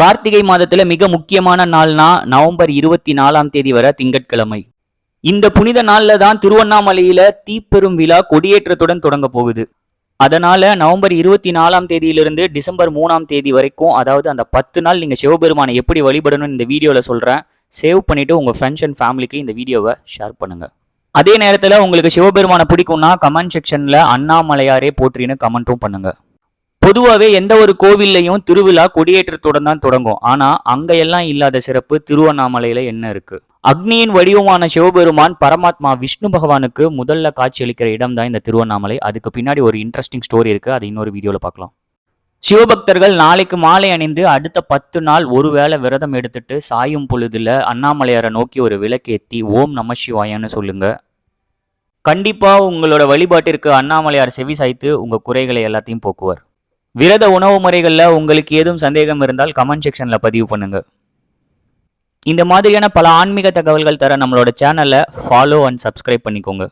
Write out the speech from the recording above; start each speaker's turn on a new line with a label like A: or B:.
A: கார்த்திகை மாதத்துல மிக முக்கியமான நாள்னா நவம்பர் இருபத்தி நாலாம் தேதி வர திங்கட்கிழமை. இந்த புனித நாளில் தான் திருவண்ணாமலையில தீப்பெரும் விழா கொடியேற்றத்துடன் தொடங்க போகுது. அதனால நவம்பர் இருபத்தி நாலாம் தேதியிலிருந்து டிசம்பர் மூணாம் தேதி வரைக்கும் அதாவது அந்த பத்து நாள் நீங்க சிவபெருமானை எப்படி வழிபடணும்னு இந்த வீடியோல சொல்றேன். சேவ் பண்ணிட்டு உங்க ஃப்ரெண்ட்ஸ் அண்ட் ஃபேமிலிக்கு இந்த வீடியோவை ஷேர் பண்ணுங்க. அதே நேரத்தில் உங்களுக்கு சிவபெருமானை பிடிக்கும்னா கமெண்ட் செக்ஷன்ல அண்ணாமலையாரே போற்றின்னு கமெண்ட்டும் பண்ணுங்க. பொதுவாகவே எந்த ஒரு கோவில்லையும் திருவிழா கொடியேற்றத்துடன் தான் தொடங்கும். ஆனால் அங்க இல்லாத சிறப்பு திருவண்ணாமலையில் என்ன இருக்கு? அக்னியின் வடிவமான சிவபெருமான் பரமாத்மா விஷ்ணு பகவானுக்கு முதல்ல காட்சியளிக்கிற இடம் தான் இந்த திருவண்ணாமலை. அதுக்கு பின்னாடி ஒரு இன்ட்ரெஸ்டிங் ஸ்டோரி இருக்கு. அது இன்னொரு வீடியோவில் பார்க்கலாம். சிவபக்தர்கள் நாளைக்கு மாலை அணிந்து அடுத்த பத்து நாள் ஒருவேளை விரதம் எடுத்துட்டு சாயும் பொழுதுல அண்ணாமலையாரை நோக்கி ஒரு விளக்கேத்தி ஓம் நம சிவாயன்னு சொல்லுங்க. கண்டிப்பா உங்களோட வழிபாட்டிற்கு அண்ணாமலையார் செவி சாய்த்து உங்க குறைகளை எல்லாத்தையும் போக்குவார். விரத உணவு முறைகளில் உங்களுக்கு ஏதும் சந்தேகம் இருந்தால் கமெண்ட் செக்ஷனில் பதிவு பண்ணுங்க. இந்த மாதிரியான பல ஆன்மீக தகவல்கள் தர நம்மளோட சேனலை ஃபாலோ அண்ட் சப்ஸ்கிரைப் பண்ணிக்கோங்க.